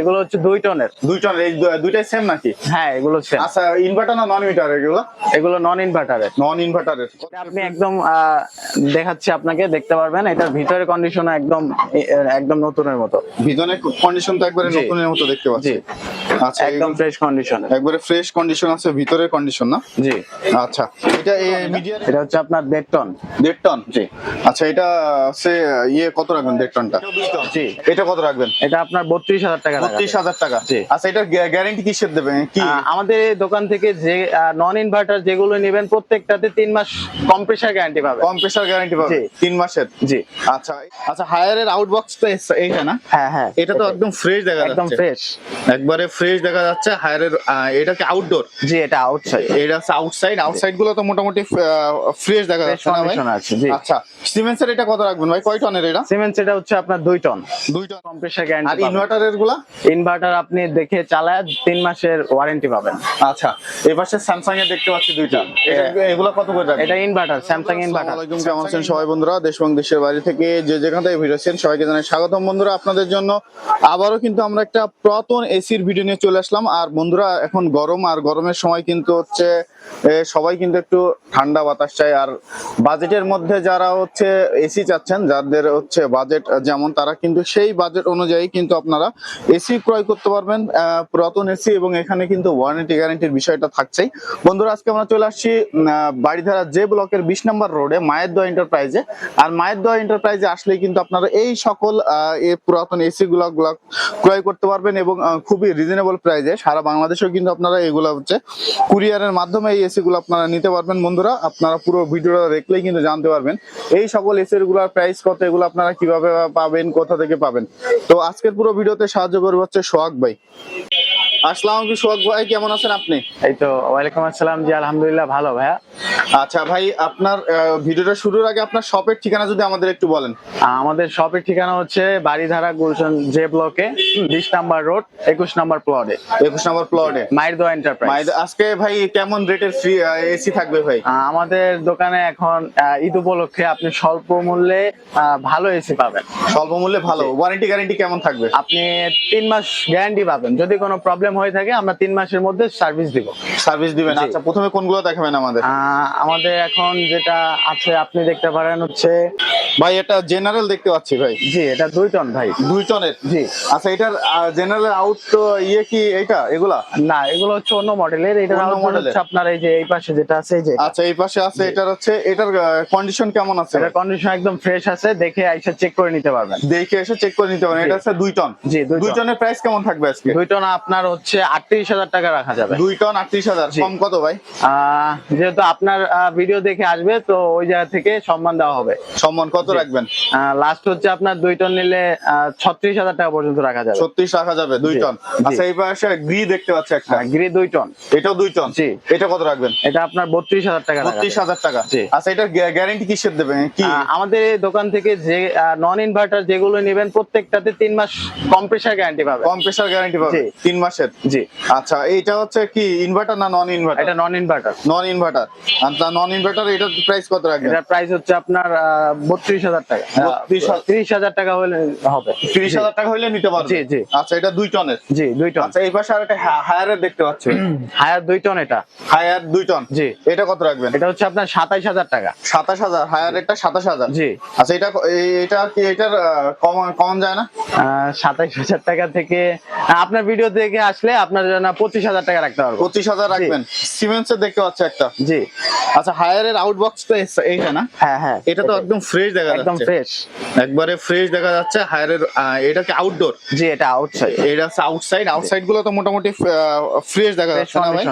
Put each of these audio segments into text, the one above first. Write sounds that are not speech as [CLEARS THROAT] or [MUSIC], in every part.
এগুলো হচ্ছে দুই টনের। দুই টন এই দুইটাই সেম নাকি? হ্যাঁ এগুলো। আচ্ছা ইনভার্টার না নন ইনভার্টার এগুলো এগুলো নন ইনভার্টারের নন ইনভার্টারের আপনি একদম আহ, দেখাচ্ছি আপনাকে দেখতে পারবেন। এটার ভিতরের কন্ডিশন একদম একদম নতুনের মতো। ভিতরে কন্ডিশন তো একবারে। নতুনের মতো দেখতে পাচ্ছি। আচ্ছা একদম ফ্রেশ কন্ডিশন একবারে ফ্রেশ কন্ডিশন আছে ভিতরের কন্ডিশন না? জি। আচ্ছা এটা মিডিয়ার এটা হচ্ছে আপনার দেড় টন। দেড় টন? জি। আচ্ছা এটা সে ইয়ে কত রাখবেন দেড় টনটা? জি। এটা কত রাখবেন? এটা আপনার বত্রিশ হাজার টাকা রাখা বত্রিশ হাজার টাকা। আচ্ছা এটা গ্যারান্টি কিসের দেবেন? কি? আমাদের দোকান থেকে যে নন ইনভার্টার যেগুলো নেবেন প্রত্যেকটাতে তিন মাস কম্প্রেসার গ্যারান্টি পাবে কম্প্রেসার গ্যারান্টি পাবে তিন মাসের? জি। আচ্ছা আচ্ছা হায়ারের আউটবক্স তো এইটা না? হ্যাঁ হ্যাঁ। এটা তো একদম ফ্রেশ দেখা একদম ফ্রেশ একবারে ফ্রেশ দেখা যাচ্ছে হায়ারের এটা কি আউটডোর জি এটা আউটসাইড এটা আউটসাইড আউটসাইডগুলো তো মোটামুটি ফ্রেশ দেখা যাচ্ছে না ভাই? আচ্ছা সিমেন্সের এটা কত রাখবেন ভাই? কয় টনের এটা সিমেন্ট এটা হচ্ছে আপনার দুই টন দুই টন কম্প্রেসার আর গ্যারান্টি ইনভার্টারেরগুলা? ইনভার্টার আপনি দেখে চালায় তিন মাসের ওয়ারেন্টি পাবেন। আচ্ছা এই পাশে স্যামসাং এর দেখতে পাচ্ছি দুইটা। এগুলা কত করে এটা ইনভার্টার স্যামসাং ইনভার্টার আসসালামু আলাইকুম কেমন আছেন সবাই বন্ধুরা? দেশ এবং দেশের বাইরে থেকে যে যেখান থেকে ভিডিও আছেন সবাইকে জানাই স্বাগতম। বন্ধুরা আপনাদের জন্য আবারও কিন্তু আমরা একটা পুরাতন এসির ভিডিও নিয়ে চলে আসলাম। আর বন্ধুরা এখন গরম আর গরমের সময় কিন্তু হচ্ছে সবাই কিন্তু একটু ঠান্ডা বাতাস চায়। আর বাজেটের মধ্যে যারা হচ্ছে এসি চাচ্ছেন যাদের হচ্ছে বাজেট যেমন তারা কিন্তু সেই বাজেট অনুযায়ী কিন্তু আপনারা এসি ক্রয় করতে পারবেন পুরাতন এসি এবং এখানে কিন্তু ওয়ারেন্টি গ্যারান্টির বিষয়টা থাকছেই। বন্ধুরা, আজকে আমরা চলে আসছি বাড়িধারা যে ব্লকের বিশ নম্বর রোডে মায়ের দোয়া এন্টারপ্রাইজে আর মায়ের দোয়া এন্টারপ্রাইজে আসলেই কিন্তু আপনারা এই সকল পুরাতন এসি গুলা ক্রয় করতে পারবেন এবং খুবই রিজনেবল প্রাইজে সারা বাংলাদেশেও কিন্তু আপনারা এগুলো হচ্ছে কুরিয়ারের মাধ্যমে এই এসি গুলো আপনারা নিতে পারবেন। বন্ধুরা, আপনারা পুরো ভিডিওটা দেখলেই কিন্তু জানতে পারবেন এই সকল এসি গুলার প্রাইস কত, এগুলো আপনারা কীভাবে পাবেন, কোথা থেকে পাবেন। তো আজকের পুরো ভিডিওতে সাহায্য করবে হচ্ছে সোহাগ ভাই। আসসালাম সোহাগ ভাই, কেমন আছেন আপনি? এই তো, ওয়ালাইকুম আসসালাম জি, আলহামদুলিল্লাহ, ভালো ভাইয়া। আচ্ছা ভাই আপনার ভিডিওটা শুরুর আগে আপনার শপের ঠিকানা যদি আমাদের একটু বলেন। আমাদের শপের ঠিকানা হচ্ছে বাড়িধারা গুলশন জে ব্লকে বিশ নাম্বার রোড একুশ নাম্বার প্লটে। একুশ নম্বর প্লটে। মায়ের দোয়া এন্টারপ্রাইজ আজকে ভাই কেমন রেটের ফ্রি এসি থাকবে ভাই? আমাদের দোকানে এখন ঈদ উপলক্ষে আপনি স্বল্প মূল্যে ভালো এসি পাবেন। স্বল্প মূল্যে ভালো। ওয়ারেন্টি গ্যারেন্টি কেমন থাকবে? আপনি তিন মাস গ্যারান্টি পাবেন। যদি কোনো প্রবলেম হয়ে থাকে আমরা তিন মাসের মধ্যে সার্ভিস দিব। সার্ভিস দিবেন। আচ্ছা প্রথমে কোনগুলো দেখাবেন আমাদের? আমাদের এখন যেটা আছে আপনি দেখতে পারেন হচ্ছে ভাই এটা জেনারেল দেখতে পাচ্ছি ভাই। জি এটা দুই টন ভাই। দুই টনের জি। আচ্ছা এটার জেনারেল আউট তো ইয়ে কি এটা এগুলা? না এগুলো হচ্ছে অন্য মডেলের এটা অন্য মডেলের? হচ্ছে আপনার এই যে এই পাশে যেটা আছে এই যে আচ্ছা এই পাশে আছে এটার হচ্ছে এটার কন্ডিশন কেমন আছে? এটা কন্ডিশন একদম ফ্রেশ আছে দেখে আইসা চেক করে নিতে পারবেন। দেখে এসে চেক করে নিতে পারেন জি। এটা হচ্ছে দুই টন জি দুই টনের প্রাইস কেমন থাকবে আজকে? দুই টন আপনার হচ্ছে আটত্রিশ হাজার টাকা রাখা যাবে। দুই টন আটত্রিশ হাজার। জি। কম কত ভাই? আহ, যেহেতু আপনার ভিডিও দেখে আসবে তো ওই জায়গা থেকে সম্মান দেওয়া হবে। সম্মান কত রাখবেন? লাস্ট হচ্ছে আপনার দুই টন নিলে ছত্রিশ হাজার টাকা পর্যন্ত রাখা যাবে। ছত্রিশ রাখা যাবে দুই টন। আচ্ছা এই পাশে গ্রি দেখতে পাচ্ছি একটা। গ্রি দুই টন এটাও দুই টন জি। এটা কত রাখবেন? এটা আপনার বত্রিশ হাজার টাকা বত্রিশ হাজার টাকা। আচ্ছা এটার গ্যারান্টি কিসের দেবেন? কি? আমাদের দোকান থেকে যে নন ইনভার্টার যেগুলো নেবেন প্রত্যেকটাতে তিন মাস কম্প্রেসার গ্যারান্টি পাবে কম্প্রেসার গ্যারান্টি পাবে তিন মাসের? জি। আচ্ছা এটা হচ্ছে কি ইনভার্টার না নন ইনভার্টার এটা নন ইনভার্টার নন ইনভার্টার আচ্ছা নন ইনভার্টার এটার প্রাইস কত রাখবেন? এটার প্রাইস হচ্ছে আপনার বত্রিশ হাজার টাকা। ত্রিশ হাজার টাকা হলে হবে। তিরিশ হাজার টাকা হইলে নিতে পারবে। জি, জি। আচ্ছা এটা দুই টনের? জি দুই টন। আচ্ছা এই পাশে আর একটা হায়ারের দেখতে পাচ্ছি। [CLEARS THROAT] হায়ার দুই টন এটা। হায়ার দুই টন? জি। এটা কত রাখবেন? এটা হচ্ছে আপনার সাতাইশ হাজার টাকা। সাতাশ হাজার হায়ার একটা সাতাশ হাজার? জি। আচ্ছা এটা এটা কি এটার কমন কমন যায় না? সাতাইশ হাজার টাকা থেকে আপনার ভিডিও দেখে আসলে আপনার জন্য পঁচিশ হাজার টাকা রাখতে পারব। পঁচিশ হাজার রাখবেন। সিমেন্সের দেখতে পাচ্ছি একটা। জি। আচ্ছা হায়ারের আউটবক্স তো এইটা না? হ্যাঁ হ্যাঁ। এটা তো একদম ফ্রেশ দেখা একদম যাচ্ছে। ফ্রেশ একবারে ফ্রেশ দেখা যাচ্ছে হায়ারের এটা কি আউটডোর জি এটা আউটসাইড এটা আউটসাইড আউটসাইডগুলো তো মোটামুটি ফ্রেশ দেখা যাচ্ছে না ভাই?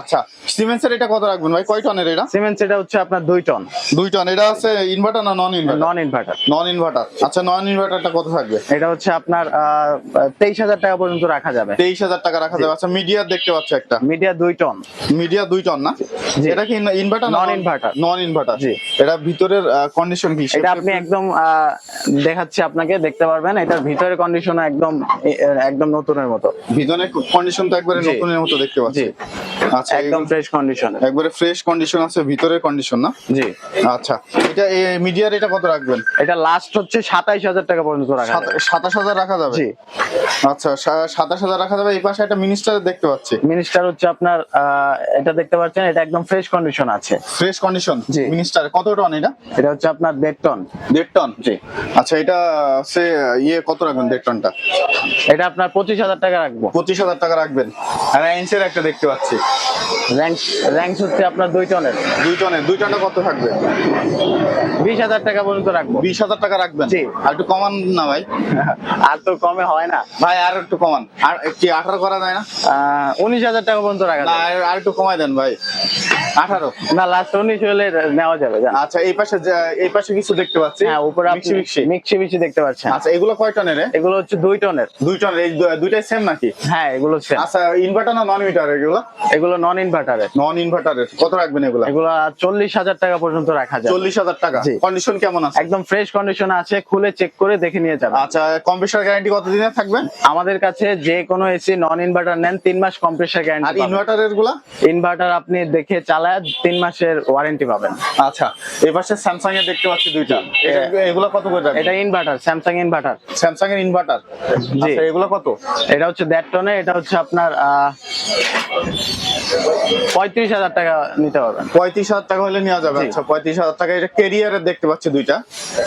আচ্ছা সিমেন্সের এটা কত রাখবেন ভাই? কয় টনের এটা? সিমেন্ট এটা হচ্ছে আপনার দুই টন। দুই টন। এটা আছে ইনভার্টার না non inverter non inverter non inverter আচ্ছা নন ইনভার্টারটা কত থাকবে? এটা হচ্ছে আপনার তেইশ হাজার টাকা পর্যন্ত রাখা যাবে। তেইশ হাজার টাকা রাখা যাবে। আচ্ছা মিডিয়া দেখতে পাচ্ছি একটা। মিডিয়া দুই টন। মিডিয়া দুই টন না। এটা কি ইনভার্টার Non-inverter। নন ইনভার্টার জি। এটা ভিতরের কন্ডিশন কি? এটা আপনি একদম দেখাচ্ছি আপনাকে দেখতে পারবেন। এটার ভিতরের কন্ডিশন একদম একদম নতুনের মতো। ভিতরে কন্ডিশন তো একবারে। নতুনের মতো দেখতে পাচ্ছি। আচ্ছা একদম ফ্রেশ কন্ডিশন একবারে ফ্রেশ কন্ডিশন আছে ভিতরের কন্ডিশন না? জি। আচ্ছা এটা মিডিয়ার এটা কত রাখবেন? এটা লাস্ট হচ্ছে সাতাইশ হাজার টাকা পর্যন্ত রাখা যাবে। সাতাশ হাজার রাখা যাবে? জি। আচ্ছা সা- সাতাশ হাজার রাখা যাবে এই পাশে একটা মিনিস্টার দেখতে পাচ্ছি। মিনিস্টার হচ্ছে আপনার এটা দেখতে পাচ্ছেন এটা একদম ফ্রেশ কন্ডিশন আছে। ফ্রেশ কন্ডিশন জি। মিনিস্টার কত টন এটা? এটা হচ্ছে আপনার দেড় টন দেড় টন? জি। আচ্ছা এটা সে ইয়ে কত রাখবেন দেড় টনটা? এটা আপনার পঁচিশ হাজার টাকা রাখব। পঁচিশ হাজার টাকা রাখবেন। আর এন্সের একটা দেখতে পাচ্ছি। র্যাঙ্ক র্যাঙ্ক হচ্ছে আপনার দুই টনের। দুই টনের দুই টনটা কত থাকবে? বিশ হাজার টাকা পর্যন্ত রাখব। বিশ হাজার টাকা রাখবেন? জি। আর একটু কমান না ভাই। আর তো কমে হয় না। ভাই আর একটু কমান। আর কি আঠারো করা যায় না? উনিশ হাজার টাকা পর্যন্ত রাখা না আর- একটু কমাই দেন ভাই। আঠারো? না লাস্ট উনিশ হলে নেওয়া যাবে আচ্ছা এই পাশে এই পাশে কিছু দেখতে পাচ্ছি। হ্যাঁ উপরে মিক্সি মিক্সি। দেখতে পাচ্ছেন। আচ্ছা এগুলো কয় টনের রে? এগুলো হচ্ছে দুই টনের। দুই টনের এই দুইটাই সেম নাকি? হ্যাঁ এগুলো same। আচ্ছা ইনভার্টার না নন ইনভার্টার এগুলো? এগুলো নন ইনভার্টারের নন ইনভার্টারের কত রাখবেন এগুলো? এগুলো চল্লিশ হাজার টাকা পর্যন্ত রাখা যায় চল্লিশ হাজার টাকা। কন্ডিশন কেমন আছে? একদম ফ্রেশ কন্ডিশন আছে খুলে চেক করে দেখে নিয়ে যাবেন। আচ্ছা কম্পিউটার গ্যারান্টি কত দিনের থাকবে? আমাদের কাছে যে কোনো এসি নন ইনভার্টার নেন তিন মাস কম্প্রেসার আর গ্যারান্টি ইনভার্টারেরগুলা ইনভার্টার আপনি দেখে চালায় তিন মাসের ওয়ারেন্টি পাবেন। আচ্ছা এই পাশে স্যামসাং এর দেখতে পাচ্ছি দুইটা। এগুলো কত করে এটা ইনভার্টার স্যামসাং ইনভার্টার স্যামসাং এর ইনভার্টার আচ্ছা এগুলো কত? এটা হচ্ছে দেড় টনে এটা হচ্ছে আপনার আহ, পঁয়ত্রিশ হাজার টাকা নিতে পারবেন পঁয়ত্রিশ হাজার টাকা হলে নেওয়া যাবে। আচ্ছা পঁয়ত্রিশ হাজার টাকা এটা কেরিয়ারের দেখতে পাচ্ছি দুইটা।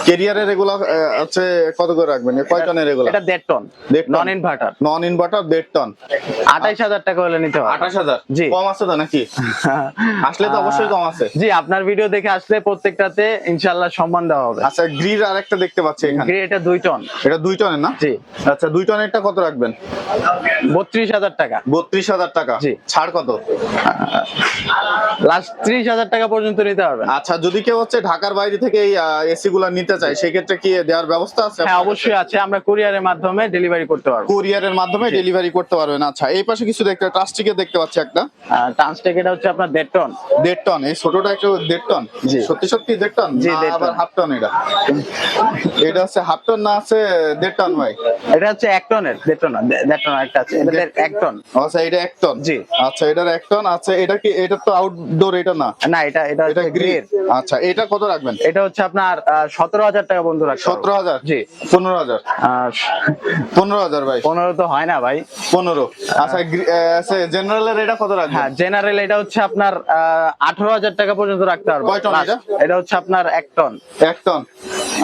কেরিয়ারের এগুলো হচ্ছে কত করে রাখবেন? কয় টনের এগুলো? এটা দেড় ton. Non inverter non inverter দেড় টন। আঠাইশ হাজার টাকা হলে নিতে পারবেন আঠাশ হাজার? জি। কম আছে তো নাকি? [LAUGHS] আসলে তো অবশ্যই কম আছে। জি আপনার ভিডিও দেখে আসলে প্রত্যেকটাতে ইনশাল্লাহ সম্মান দেওয়া হবে। আচ্ছা গ্রিড আর একটা দেখতে পাচ্ছি এখানে। গ্রে এটা দুই টন। এটা দুই টনের না? জি। আচ্ছা দুই টনেরটা কত রাখবেন? বত্রিশ হাজার টাকা। বত্রিশ হাজার টাকা। জি। ছাড় কত? লাস্ট ত্রিশ হাজার টাকা পর্যন্ত নিতে পারবেন। আচ্ছা যদি কেউ হচ্ছে ঢাকার বাইরে থেকে এই এসি গুলা নিতে চায় সেক্ষেত্রে কি দেওয়ার ব্যবস্থা আছে হ্যাঁ অবশ্যই আছে। আমরা কুরিয়ারের মাধ্যমে ডেলিভারি করতে পারব। কুরিয়ারের মাধ্যমে ডেলিভারি করতে পারবেন। আচ্ছা এই পাশে কিছু দেখতে ট্রাস্টিকে দেখতে পাচ্ছি একটা। ট্রান্সটেক এটা হচ্ছে আপনার দেড় টন দেড় টন এই ছোটটা একটু দেড় টন জি। সত্যি সত্যি দেড় টন জি, আবার হাফ টন এটা। এটা হচ্ছে হাফ টন না আছে দেড় টন ভাই? এটা হচ্ছে এক টনের দেড় টন দেড় টন একটা আছে। এটা এক টন আচ্ছা এটা এক টন জি। আচ্ছা এটার এক টন আচ্ছা এটা কি এটা তো আউটডোর এটা না? না এটা এটা এটা গ্রিল আচ্ছা এটা কত রাখবেন? এটা হচ্ছে আপনার সতেরো হাজার টাকা বন্ধু সতেরো হাজার? জি। পনেরো হাজার? আর পনেরো হাজার ভাই। পনেরো তো হয় না ভাই। পনেরো। আচ্ছা জেনারেলের এটা কত রাখবেন? হ্যাঁ জেনারেল এটা হচ্ছে আপনার আঠারো হাজার টাকা পর্যন্ত রাখতে পারব। কয় টন এটা? এটা হচ্ছে আপনার এক টন। এক টন।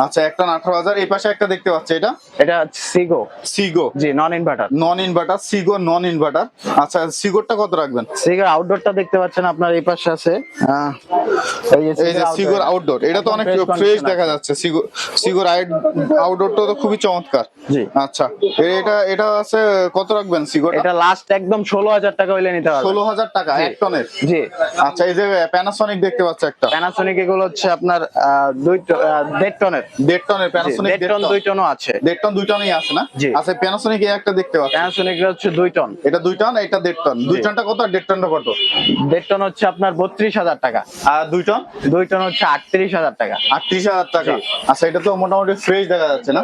আচ্ছা এক টন আঠারো হাজার। এই পাশে একটা দেখতে পাচ্ছি এটা। এটা সিগো সিগো জি non inverter non inverter Chigo non inverter আচ্ছা সিগোরটা কত রাখবেন? সিগোর আউটডোরটা দেখতে পাচ্ছেন আপনার এই পাশে আছে। এই যে সিগোর আউটডোর এটা তো অনেক ফ্রেশ দেখা যাচ্ছে। সিগো সিগোর আউটডোরটা তো খুবই চমৎকার। জি। আচ্ছা এটা এটা আছে কত রাখবেন সিগোটা এটা লাস্ট একদম ষোলো হাজার টাকা হইলে নিতে ষোলো হাজার টাকা এক টনের? জি। আচ্ছা এই যে প্যানাসনিক দেখতে পাচ্ছি একটা। প্যানাসোনিক এগুলো হচ্ছে আপনার আহ, দুই ট- আহ, দেড় টনের। দেড় টনের প্যানাসনিক দেড় টন দুই টনও আছে। দেড় টন দুই টনই আছে না। আচ্ছা প্যানাসনিক এই একটা দেখতে পাচ্ছি। প্যানাসোনিক হচ্ছে দুই টন। এটা দুই টন এটা দেড় টন। দুই জি। টনটা কত আর দেড় টনটা কত? দেড় টন হচ্ছে আপনার বত্রিশ হাজার টাকা। আর দুই টন? দুই টন হচ্ছে আটত্রিশ হাজার টাকা। আটত্রিশ হাজার টাকা। আচ্ছা এটা তো মোটামুটি ফ্রেশ দেখা যাচ্ছে না?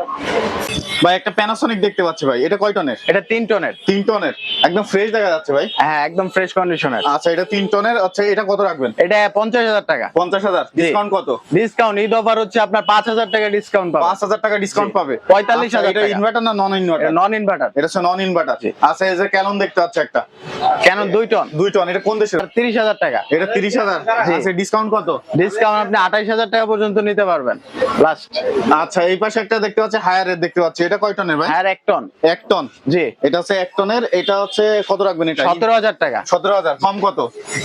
ভাই একটা প্যানাসনিক দেখতে পাচ্ছি ভাই। এটা কয় টনের? এটা তিন টনের। তিন টনের। একদম ফ্রেশ দেখা যাচ্ছে ভাই? হ্যাঁ একদম ফ্রেশ কন্ডিশনের আচ্ছা এটা তিন টনের। আচ্ছা এটা কত রাখবেন? এটা পঞ্চাশ হাজার টাকা। পঞ্চাশ হাজার। ডিসকাউন্ট কত? ডিসকাউন্ট ঈদ অফার হচ্ছে আপনার পাঁচ হাজার টাকা ডিসকাউন্ট পাবেন। পাঁচ হাজার টাকা ডিসকাউন্ট পাবে। 45,000 আচ্ছা, এটা ইনভার্টার না নন ইনভার্টার নন ইনভার্টার এটা হচ্ছে নন ইনভার্টার আচ্ছা এই যে ক্যানন দেখতে পাচ্ছি একটা। কেন দুই টন। দুই টন এটা কোন দেশের? তিরিশ হাজার টাকা। এটা তিরিশ হাজার? জি। আচ্ছা ডিসকাউন্ট কত? ডিসকাউন্ট আপনি আঠাইশ হাজার টাকা পর্যন্ত নিতে পারবেন লাস্ট আচ্ছা এই পাশে একটা দেখতে পাচ্ছি হায়ারের দেখতে পাচ্ছি। এটা কয় টনের ভাই? আর এক টন এক টন জি। এটা হচ্ছে এক টনের এটা হচ্ছে কত রাখবেন এটা? সতেরো হাজার টাকা। সতেরো হাজার কম কত?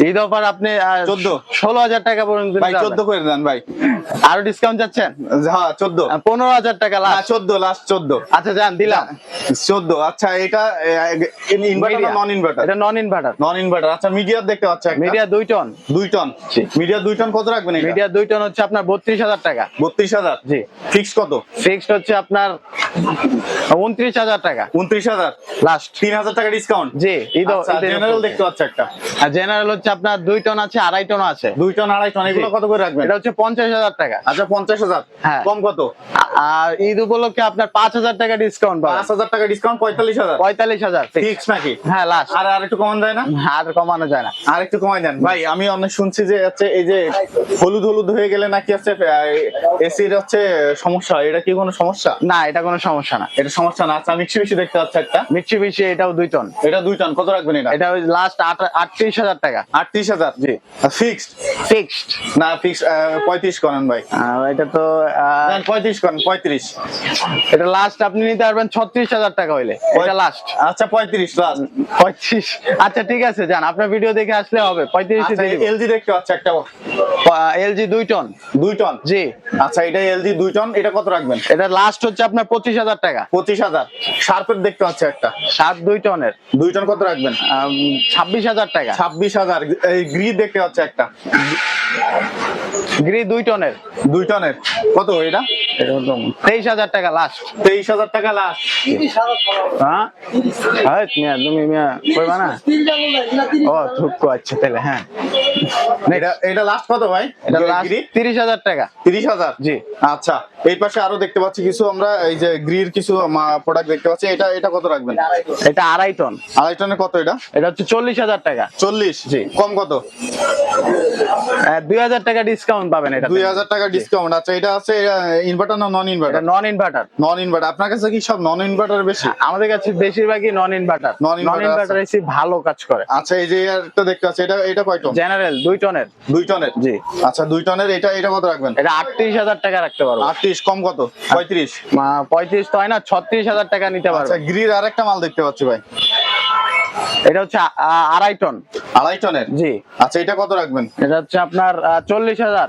ঈদ অফার আপনি 14 ষোলো হাজার টাকা পর্যন্ত ভাই চোদ্দ। করে দেন ভাই। আরও ডিসকাউন্ট যাচ্ছেন? হ্যাঁ চোদ্দ। পনেরো হাজার টাকা লাস্ট চোদ্দ লাস্ট চোদ্দ। আচ্ছা যান দিলাম। চোদ্দ আচ্ছা এটা ইনভার্টার নন ইনভার্টার এটা নন ইনভার্টার নন ইনভার্টার আচ্ছা মিডিয়ার দেখতে পাচ্ছি মিডিয়া দুই টন। দুই টন। মিডিয়া দুই টন কত রাখবেন মিডিয়া দুই টন হচ্ছে আপনার বত্রিশ হাজার টাকা। বত্রিশ হাজার? জি। ফিক্স কত? ফিক্সড হচ্ছে আপনার উনত্রিশ হাজার টাকা। উনত্রিশ হাজার? লাস্ট তিন হাজার টাকা ডিসকাউন্ট জি জেনারেল দেখতে পাচ্ছি একটা। আর জেনারেল হচ্ছে আপনার দুই টন আছে আড়াই টন আছে। দুই টন আড়াই টন এগুলো কত করে রাখবেন? এটা হচ্ছে পঞ্চাশ হাজার টাকা। আচ্ছা পঞ্চাশ হাজার। হ্যাঁ। কম কত? আর ঈদ উপলক্ষে আপনার পাঁচ হাজার টাকা ডিসকাউন্ট পাঁচ হাজার টাকা ডিসকাউন্ট পঁয়তাল্লিশ হাজার। পঁয়তাল্লিশ হাজার ফিক্স নাকি? হ্যাঁ লাস্ট আর আর একটু কমান যায় না? আর কমানো যায় না। আর একটু কমাই দেন। ভাই আমি অনেক শুনছি যে হচ্ছে এই যে হলুদ হলুদ হয়ে গেলে নাকি হচ্ছে এসির হচ্ছে সমস্যা। এটা কি কোনো সমস্যা? না এটা কোনো সমস্যা না। এটা সমস্যা না। আচ্ছা মিক্সি বেশি দেখতে পাচ্ছি একটা। মিক্সি বেশি এটাও দুই টন। এটা দুই টন। কত রাখবেন এটা? এটা ওই লাস্ট আটত্রিশ হাজার টাকা। আটত্রিশ হাজার? জি। ফিক্সড ফিক্সড না ফিক্স পঁয়ত্রিশ করেন ভাই। এটা তো পঁয়ত্রিশ করেন। পঁয়ত্রিশ। এটা লাস্ট আপনি নিতে পারবেন ছত্রিশ হাজার টাকা হইলে। এটা লাস্ট আচ্ছা পঁয়ত্রিশ লাস্ট পঁয়ত্রিশ। আচ্ছা ঠিক আছে যান। আপনার ভিডিও দেখে আসলে হবে। পঁয়ত্রিশ এলজি দেখতে পাচ্ছি একটা। এলজি দুই টন দুই টন জি। আচ্ছা এটা এলজি দুই টন এটা কত রাখবেন? এটা লাস্ট হচ্ছে আপনার পঁচিশ হাজার টাকা। পঁচিশ হাজার। শার্পের দেখতে পাচ্ছি একটা। সাত দুই টনের। দুই টন কত রাখবেন? ছাব্বিশ হাজার টাকা। ছাব্বিশ হাজার। এই গ্রি দেখতে পাচ্ছি একটা। গ্রি দুই টনের। দুই টনের। কত এটা? তেইশ হাজার টাকা লাস্ট তেইশ হাজার টাকা লাস্ট হ্যাঁ? মিয়া তুমি মিয়া কইবা না? ও থুকু আচ্ছা তাহলে হ্যাঁ। এটা এটা লাস্ট কত ভাই? এটা লাস্ট তিরিশ হাজার টাকা। তিরিশ হাজার? জি। আচ্ছা এই পাশে আরও দেখতে পাচ্ছি কিছু আমরা এই যে গ্রির কিছু প্রোডাক্ট দেখতে পাচ্ছি। এটা এটা কত রাখবেন? এটা আড়াই টন। আড়াই টনের কত এটা? এটা হচ্ছে চল্লিশ হাজার টাকা। চল্লিশ? জি। কম কত? দুই হাজার টাকা ডিসকাউন্ট পাবেন এটা দুই হাজার টাকা ডিসকাউন্ট আচ্ছা এটা আছে ইনভার্টার না non inverter non inverter non inverter আপনার কাছে কি সব নন ইনভার্টার বেশি আমাদের কাছে বেশিরভাগই non inverter non inverter AC ভালো কাজ করে। আচ্ছা এই যে দেখতে পাচ্ছি এটা এটা কয় টন? জেনারেল দুই টনের। দুই টনের? জি। আচ্ছা দুই টনের এটা এটা কত রাখবেন? এটা আটত্রিশ হাজার টাকা রাখতে পারব। আটত্রিশ কম কত? পঁয়ত্রিশ? পঁয়ত্রিশ তো হয় না ছত্রিশ হাজার টাকা নিতে আচ্ছা পারবে গ্রির আরেকটা মাল দেখতে পাচ্ছি ভাই। এটা হচ্ছে আড়াই টন। আড়াই টনের? জি। আচ্ছা এটা কত রাখবেন? এটা হচ্ছে আপনার চল্লিশ হাজার।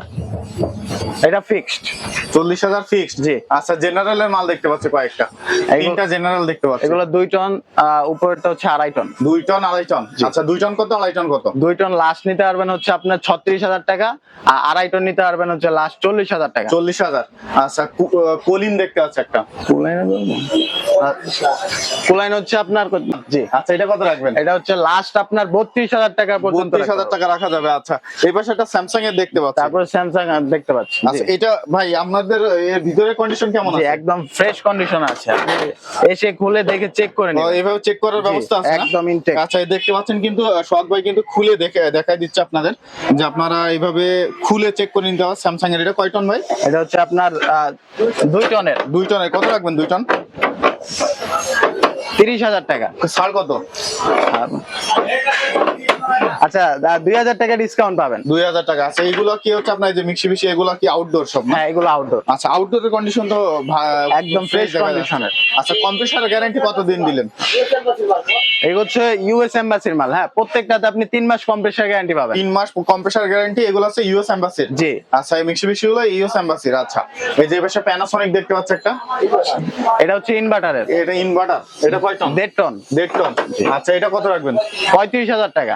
এটা ফিক্সড চল্লিশ হাজার ফিক্সড জি। আচ্ছা জেনারেলের মাল দেখতে পাচ্ছি কয়েকটা। তিনটা জেনারেল দেখতে পাচ্ছি। এগুলো দুই টন উপরেরটা হচ্ছে আড়াই টন। দুই টন আড়াই টন। আচ্ছা দুই টন কত আড়াই টন কত? দুই টন লাস্ট নিতে পারবেন হচ্ছে আপনার ছত্রিশ হাজার টাকা আর আড়াই টন নিতে পারবেন হচ্ছে লাস্ট চল্লিশ হাজার টাকা। চল্লিশ হাজার। আচ্ছা কলিন দেখতে পাচ্ছি একটা। কুলাইন হচ্ছে আপনার জি আচ্ছা এটা কত রাখবেন? এটা হচ্ছে লাস্ট আপনার বত্রিশ হাজার টাকা পর্যন্ত বত্রিশ হাজার টাকা রাখা যাবে আচ্ছা। এই পাশে একটা স্যামসাং এর দেখতে পাচ্ছি। তারপরে স্যামসাং দেখতে পাচ্ছি আচ্ছা এটা ভাই আপনাদের এর ভিতরের কন্ডিশন কেমন আছে? একদম ফ্রেশ কন্ডিশন আছে। এসে খুলে দেখে চেক করে নিন এভাবে চেক করার ব্যবস্থা আছে একদম intact। আচ্ছা দেখতে পাচ্ছেন কিন্তু সোহাগ ভাই কিন্তু খুলে দেখে দেখাই দিচ্ছে আপনাদের যে আপনারা এইভাবে খুলে চেক করে নিতে হবে স্যামসাং এর এটা কয় টন ভাই? এটা হচ্ছে আপনার আহ, দুই টনের। দুই টনের কত রাখবেন দুই টন? তিরিশ হাজার টাকা। ছাড় কত? আচ্ছা দুই হাজার টাকা ডিসকাউন্ট পাবেন। দুই হাজার টাকা। আচ্ছা এইগুলো কি হচ্ছে আপনার যে মিক্সি মিক্সি এগুলো কি আউটডোর সব না? হ্যাঁ এগুলো আউটডোর আচ্ছা আউটডোরের কন্ডিশন তো একদম যাচ্ছে। এর। আচ্ছা কম্প্রেসার গ্যারান্টি কত দিন দিলেন? এই হচ্ছে ইউএস এম্বাসির মাল হ্যাঁ প্রত্যেকটাতে আপনি তিন মাস কম্প্রেসার গ্যারান্টি পাবেন। তিন মাস কম্প্রেসার গ্যারান্টি এগুলো আছে ইউএস এম্বাসির জি। আচ্ছা এই মিক্সি মিক্সি গুলো ইউএস এম্বাসির আচ্ছা। এই যে পাশে প্যানাসোনিক দেখতে পাচ্ছি একটা? এটা হচ্ছে ইনভার্টারের এটা ইনভার্টার এটা কয় টন দেড় টন দেড় টন আচ্ছা এটা কত রাখবেন? পঁয়ত্রিশ হাজার টাকা।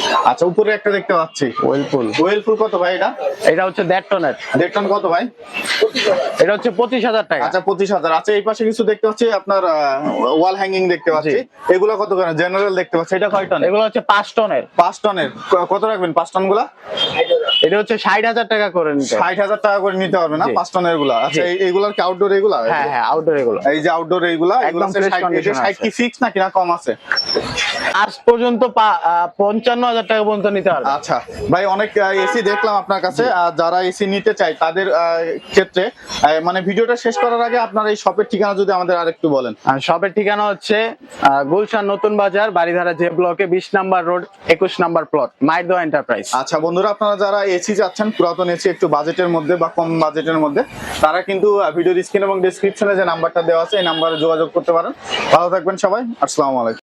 আচ্ছা উপরে একটা দেখতে পাচ্ছি। ওয়েলপুল ওয়েলফুল কত ভাই এটা? এটা হচ্ছে দেড় টনের। দেড় টন কত ভাই? এটা হচ্ছে পঁচিশ হাজার টাকা। আচ্ছা পঁচিশ হাজার। আচ্ছা এই পাশে কিছু দেখতে পাচ্ছি আপনার ওয়াল হ্যাঙ্গিং দেখতে পাচ্ছি। এগুলো কত করে? জেনারেল দেখতে পাচ্ছি। এটা কয় টন এগুলো হচ্ছে পাঁচ টনের। পাঁচ টনের। কত রাখবেন পাঁচ টনগুলা এটা হচ্ছে ষাট হাজার টাকা করে নিতে। ষাট হাজার টাকা করে নিতে পারবে না। পাঁচ টনেরগুলা আচ্ছা এইগুলার কি আউটডোর এগুলা? হ্যাঁ হ্যাঁ আউটডোর এগুলো। এই যে আউটডোর এইগুলা এগুলো একদম ষাট কি ফিক্স নাকি না কম আছে? আজ পর্যন্ত পঞ্চান্ন হাজার টাকা পর্যন্ত নিতে পারবে। আচ্ছা ভাই অনেক এসি দেখলাম আপনার কাছে। আর যারা এসি নিতে চায় তাদের ক্ষেত্রে মানে ভিডিওটা শেষ করার আগে আপনার এই শপের ঠিকানা যদি আমাদের আরেকটু বলেন। শপের ঠিকানা হচ্ছে গুলশান নতুন বাজার বাড়িধারা যে ব্লকে বিশ নাম্বার রোড একুশ নাম্বার প্লট মাইদো এন্টারপ্রাইজ আচ্ছা বন্ধুরা আপনারা যারা এসি চাচ্ছেন পুরাতন এসি একটু বাজেটের মধ্যে বা কম বাজেটের মধ্যে তারা কিন্তু ভিডিও স্ক্রিন এবং ডিসক্রিপশনে যে নাম্বারটা দেওয়া আছে এই নাম্বারে যোগাযোগ করতে পারেন। ভালো থাকবেন সবাই আসসালামু আলাইকুম।